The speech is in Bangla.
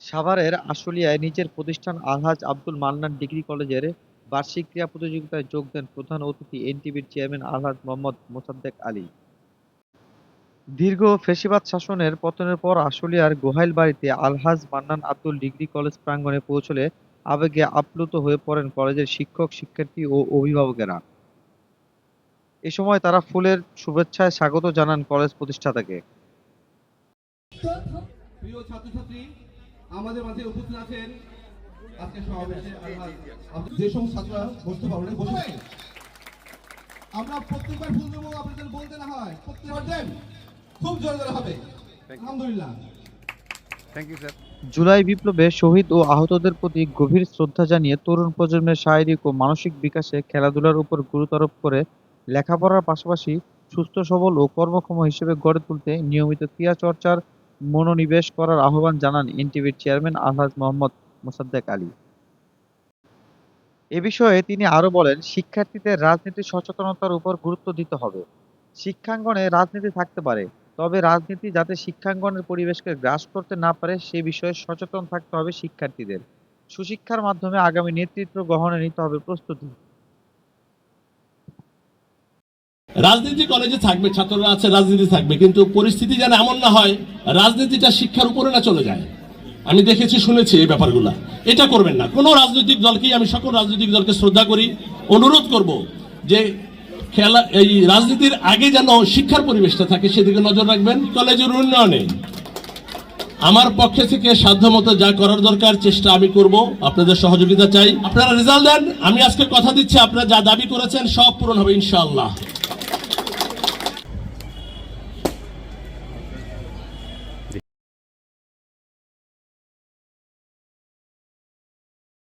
সাভারের আশুলিয়ায় নিজের প্রতিষ্ঠান আলহাজ আব্দুল মান্নান ডিগ্রি কলেজের বার্ষিক ক্রীড়া প্রতিযোগিতায় যোগ দেন প্রধান অতিথি এনটিভির চেয়ারম্যান আলহাজ মোহাম্মদ মোসাদ্দেক আলী। দীর্ঘ ফেসিবাদ শাসনের পতনের পর আশুলিয়ার গোহাইল বাড়িতে আলহাজ মান্নান আব্দুল ডিগ্রি কলেজ প্রাঙ্গণে পৌঁছলে আবেগে আপ্লুত হয়ে পড়েন কলেজের শিক্ষক, শিক্ষার্থী ও অভিভাবকেরা। এ সময় তারা ফুলের শুভেচ্ছায় স্বাগত জানান কলেজ প্রতিষ্ঠাতাকে। প্রিয় ছাত্রছাত্রী আমাদের মাঝে উপস্থিত আছেন আজকে সমাবেশে যে সমস্ত ছাত্ররা বসতে পারবেন বসে আমরা প্রত্যেকবার ফুল দেবো আপনাদের বলতে না হয়। প্রত্যেকবার দেন খুব জোরে জোরে হবে। আলহামদুলিল্লাহ। জুলাই বিপ্লবে শহীদ ও আহতদের প্রতি গভীর শ্রদ্ধা জানিয়ে তরুণ প্রজন্মের শারীরিক ও মানসিক বিকাশে খেলাধুলার উপর গুরুত্ব আরোপ করে লেখাপড়ার পাশাপাশি সুস্থ সবল ও কর্মক্ষম হিসেবে গড়ে তুলতে নিয়মিত ক্রীড়া চর্চার মনোনিবেশ করার আহ্বান জানান এনটিভির চেয়ারম্যান আলহাজ মোহাম্মদ মোসাদ্দেক আলী। এ বিষয়ে তিনি আরও বলেন, শিক্ষার্থীদের রাজনীতি সচেতনতার উপর গুরুত্ব দিতে হবে। শিক্ষাঙ্গনে রাজনীতি থাকতে পারে, তবে রাজনীতি যাতে শিক্ষাঙ্গনের পরিবেশকে গ্রাস করতে না পারে, সে বিষয়ে সচেতন থাকতে হবে শিক্ষার্থীদের। সুশিক্ষার মাধ্যমে আগামী নেতৃত্ব গ্রহণে নিতে হবে প্রস্তুতি। রাজনীতি কলেজে থাকবে, ছাত্ররা আছে, রাজনীতি থাকবে, কিন্তু পরিস্থিতি যেন এমন না হয়, রাজনীতিটা শিক্ষার উপরে না চলে যায়। আমি দেখেছি, শুনেছি এই ব্যাপারগুলা। এটা করবেন না। কোনো রাজনৈতিক দলকেই আমি সকল রাজনৈতিক দলকে শ্রদ্ধা করি, অনুরোধ করব যে খেলা, এই রাজনীতির আগে যেন শিক্ষার পরিবেশটা থাকে, সেদিকে নজর রাখবেন। কলেজের উন্নয়নে আমার পক্ষে থেকে সাধ্যমতো যা করার দরকার, চেষ্টা আমি করব, আপনাদের সহযোগিতা চাই। আপনারা রেজাল্ট দেন, আমি আজকে কথা দিচ্ছি, আপনারা যা দাবি করেছেন, সব পূরণ হবে, ইনশাআল্লাহ।